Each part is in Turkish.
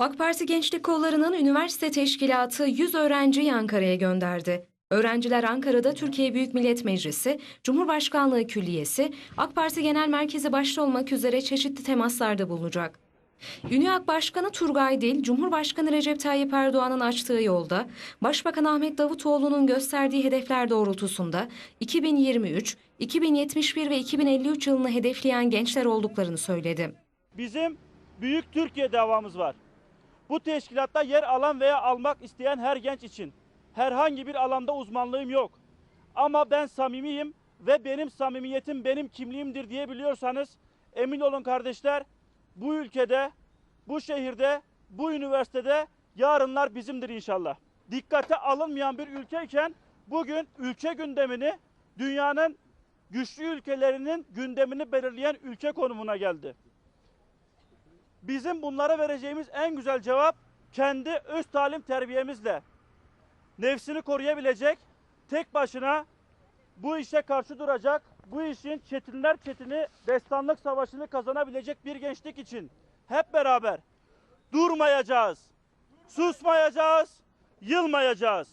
AK Parti Gençlik Kolları'nın üniversite teşkilatı 100 öğrenciyi Ankara'ya gönderdi. Öğrenciler Ankara'da Türkiye Büyük Millet Meclisi, Cumhurbaşkanlığı Külliyesi, AK Parti Genel Merkezi başta olmak üzere çeşitli temaslarda bulunacak. Ünyak Başkanı Turgay Dil, Cumhurbaşkanı Recep Tayyip Erdoğan'ın açtığı yolda, Başbakan Ahmet Davutoğlu'nun gösterdiği hedefler doğrultusunda 2023, 2071 ve 2053 yılını hedefleyen gençler olduklarını söyledi. Bizim Büyük Türkiye davamız var. Bu teşkilatta yer alan veya almak isteyen her genç için herhangi bir alanda uzmanlığım yok. Ama ben samimiyim ve benim samimiyetim benim kimliğimdir diyebiliyorsanız emin olun kardeşler bu ülkede, bu şehirde, bu üniversitede yarınlar bizimdir inşallah. Dikkate alınmayan bir ülkeyken bugün ülke gündemini dünyanın güçlü ülkelerinin gündemini belirleyen ülke konumuna geldi. Bizim bunlara vereceğimiz en güzel cevap kendi öz talim terbiyemizle nefsini koruyabilecek, tek başına bu işe karşı duracak, bu işin çetinler çetini, destanlık savaşını kazanabilecek bir gençlik için hep beraber durmayacağız, susmayacağız, yılmayacağız.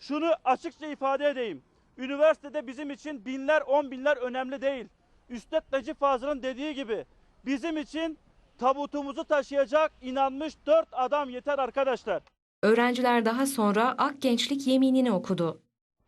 Şunu açıkça ifade edeyim. Üniversitede bizim için binler, on binler önemli değil. Üstad Necip Fazıl'ın dediği gibi bizim için tabutumuzu taşıyacak inanmış dört adam yeter arkadaşlar. Öğrenciler daha sonra Ak Gençlik yeminini okudu.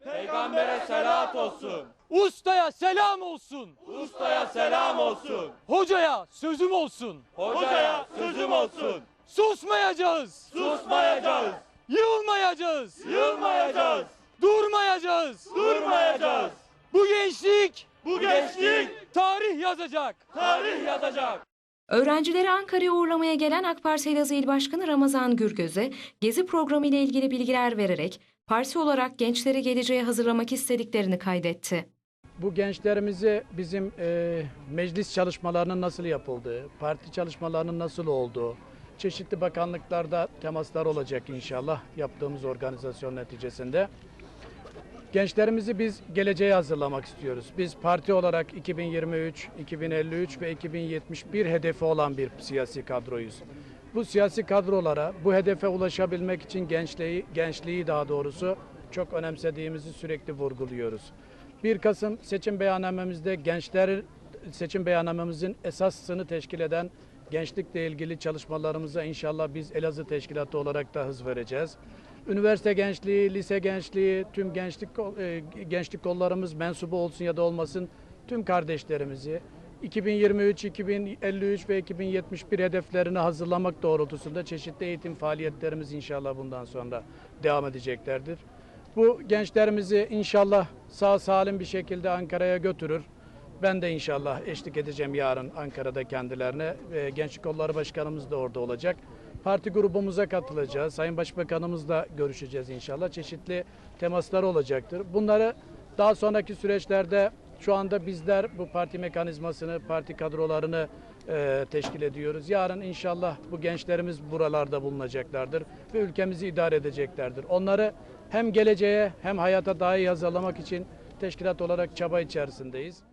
Peygambere selat olsun. Ustaya selam olsun. Ustaya selam olsun. Hocaya sözüm olsun. Hocaya sözüm olsun. Susmayacağız. Susmayacağız. Yılmayacağız. Yılmayacağız. Durmayacağız. Durmayacağız. Bu gençlik Bu gençlik tarih yazacak. tarih yazacak. Öğrencileri Ankara'ya uğurlamaya gelen AK Parti Elazığ İl Başkanı Ramazan Gürgöz'e gezi programı ile ilgili bilgiler vererek parti olarak gençleri geleceğe hazırlamak istediklerini kaydetti. Bu gençlerimizi bizim e, meclis çalışmalarının nasıl yapıldığı, parti çalışmalarının nasıl olduğu, çeşitli bakanlıklarda temaslar olacak inşallah yaptığımız organizasyon neticesinde. Gençlerimizi biz geleceğe hazırlamak istiyoruz. Biz parti olarak 2023, 2053 ve 2071 hedefi olan bir siyasi kadroyuz. Bu siyasi kadrolara bu hedefe ulaşabilmek için gençliği, gençliği daha doğrusu çok önemsediğimizi sürekli vurguluyoruz. 1 Kasım seçim beyannamemizde gençler seçim beyannamemizin esasını teşkil eden gençlikle ilgili çalışmalarımıza inşallah biz Elazığ Teşkilatı olarak da hız vereceğiz. Üniversite gençliği, lise gençliği, tüm gençlik e, gençlik kollarımız mensubu olsun ya da olmasın tüm kardeşlerimizi 2023, 2053 ve 2071 hedeflerini hazırlamak doğrultusunda çeşitli eğitim faaliyetlerimiz inşallah bundan sonra devam edeceklerdir. Bu gençlerimizi inşallah sağ salim bir şekilde Ankara'ya götürür. Ben de inşallah eşlik edeceğim yarın Ankara'da kendilerine. Gençlik Kolları Başkanımız da orada olacak. Parti grubumuza katılacağız. Sayın Başbakanımızla görüşeceğiz inşallah. Çeşitli temaslar olacaktır. Bunları daha sonraki süreçlerde şu anda bizler bu parti mekanizmasını, parti kadrolarını e, teşkil ediyoruz. Yarın inşallah bu gençlerimiz buralarda bulunacaklardır ve ülkemizi idare edeceklerdir. Onları hem geleceğe hem hayata daha iyi hazırlamak için teşkilat olarak çaba içerisindeyiz.